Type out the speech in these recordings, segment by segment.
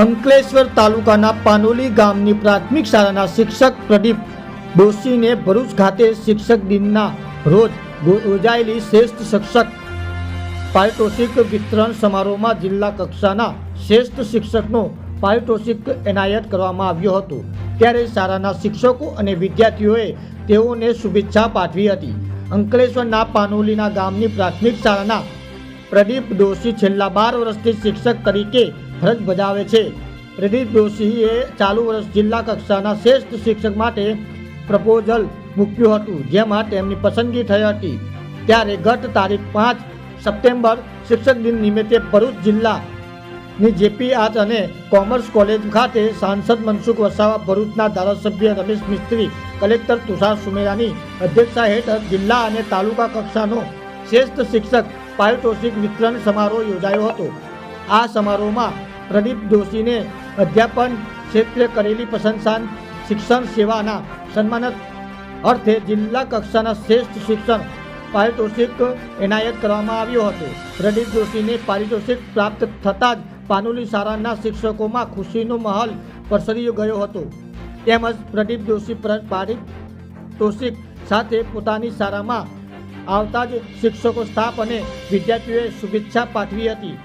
અંકલેશ્વર તાલુકાના પાનોલી ગામની પ્રાથમિક શાળાના શિક્ષક પ્રદીપ ડોશીને ભરૂચ ખાતે શિક્ષક દિનના રોજ યોજાયેલી શ્રેષ્ઠ શિક્ષક પારિતોષિક વિતરણ સમારોહમાં જિલ્લા કક્ષાના શ્રેષ્ઠ શિક્ષકનો પારિતોષિક એનાયત કરવામાં આવ્યો હતો. ત્યારે શાળાના શિક્ષકો અને વિદ્યાર્થીઓએ તેઓને શુભેચ્છા પાઠવી હતી. અંકલેશ્વરના પાનોલીના ગામની પ્રાથમિક શાળાના પ્રદીપ ડોશી છેલ્લા બાર વર્ષથી શિક્ષક તરીકે ફરજ બજાવે છે. પ્રદીપ જોશીએ ચાલુ વર્ષ જિલ્લા કક્ષાના શ્રેષ્ઠ શિક્ષક માટે પ્રપોઝલ મૂક્યું હતું, જેમાં તેમની પસંદગી થઈ હતી. ત્યારે ગત તારીખ પાંચ સપ્ટેમ્બર શિક્ષક દિન નિમિત્તે ભરૂચ જિલ્લાની જેપી આર્ટ અને કોમર્સ કોલેજ ખાતે સાંસદ મનસુખ વસાવા, ભરૂચના ધારાસભ્ય રમેશ મિસ્ત્રી, કલેક્ટર તુષાર સુમેરાની અધ્યક્ષતા હેઠળ જિલ્લા અને તાલુકા કક્ષાનો શ્રેષ્ઠ શિક્ષક પારિતોષિક વિતરણ સમારોહ યોજાયો હતો. આ સમારોહમાં પ્રદીપ જોશીને અધ્યાપન ક્ષેત્રે કરેલી પ્રશંસા શિક્ષણ સેવાના સન્માન અર્થે જિલ્લા કક્ષાના શ્રેષ્ઠ શિક્ષણ પારિતોષિક એનાયત કરવામાં આવ્યો હતો. પ્રદીપ જોશીને પારિતોષિક પ્રાપ્ત થતાં જ પાનોલી શાળાના શિક્ષકોમાં ખુશીનો માહોલ પ્રસરી ગયો હતો. તેમજ પ્રદીપ જોશી પ્ર- પારિતોષિક સાથે પોતાની શાળામાં આવતા જ શિક્ષકો, સ્ટાફ અને વિદ્યાર્થીઓએ શુભેચ્છા પાઠવી હતી.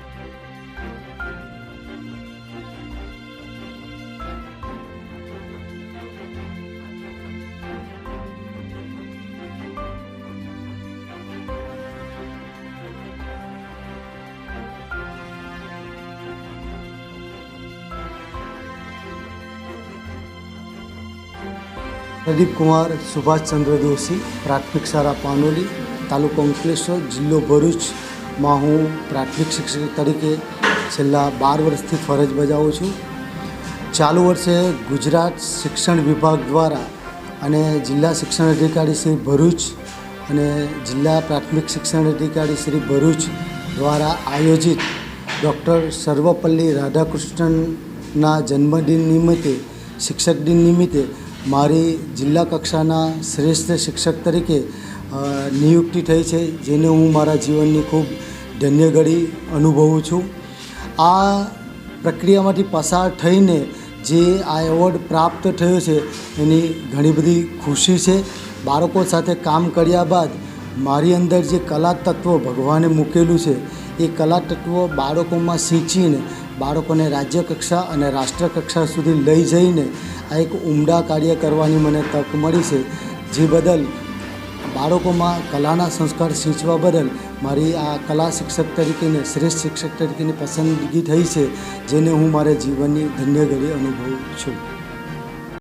પ્રદીપ કુમાર સુભાષચંદ્ર જોશી, પ્રાથમિક શાળા પાનોલી, તાલુકો અંકલેશ્વર, જિલ્લો ભરૂચમાં હું પ્રાથમિક શિક્ષક તરીકે છેલ્લા બાર વર્ષથી ફરજ બજાવું છું. ચાલુ વર્ષે ગુજરાત શિક્ષણ વિભાગ દ્વારા અને જિલ્લા શિક્ષણ અધિકારી શ્રી ભરૂચ અને જિલ્લા પ્રાથમિક શિક્ષણ અધિકારી શ્રી ભરૂચ દ્વારા આયોજિત ડૉક્ટર સર્વપલ્લી રાધાકૃષ્ણનના જન્મદિન નિમિત્તે, શિક્ષક દિન નિમિત્તે મારી જિલ્લા કક્ષાના શ્રેષ્ઠ શિક્ષક તરીકે નિયુક્તિ થઈ છે, જેને હું મારા જીવનની ખૂબ ધન્ય ઘડી અનુભવું છું. આ પ્રક્રિયામાંથી પસાર થઈને જે આ એવોર્ડ પ્રાપ્ત થયો છે, એની ઘણી બધી ખુશી છે. બાળકો સાથે કામ કર્યા બાદ મારી અંદર જે કલા તત્વ ભગવાને મૂકેલું છે, એ કલા તત્વ બાળકોમાં સિંચીને બાળકોને રાજ્ય કક્ષા અને રાષ્ટ્ર કક્ષા સુધી લઈ જઈને આ એક ઉમદા કાર્ય કરવાની મને તક મળી છે. જે બદલ બાળકોમાં કલાના સંસ્કાર સિંચવા બદલ મારી આ કલા શિક્ષક તરીકેને, શ્રેષ્ઠ શિક્ષક તરીકેની પસંદગી થઈ છે, જેને હું મારા જીવનની ધન્ય ઘડી અનુભવું છું.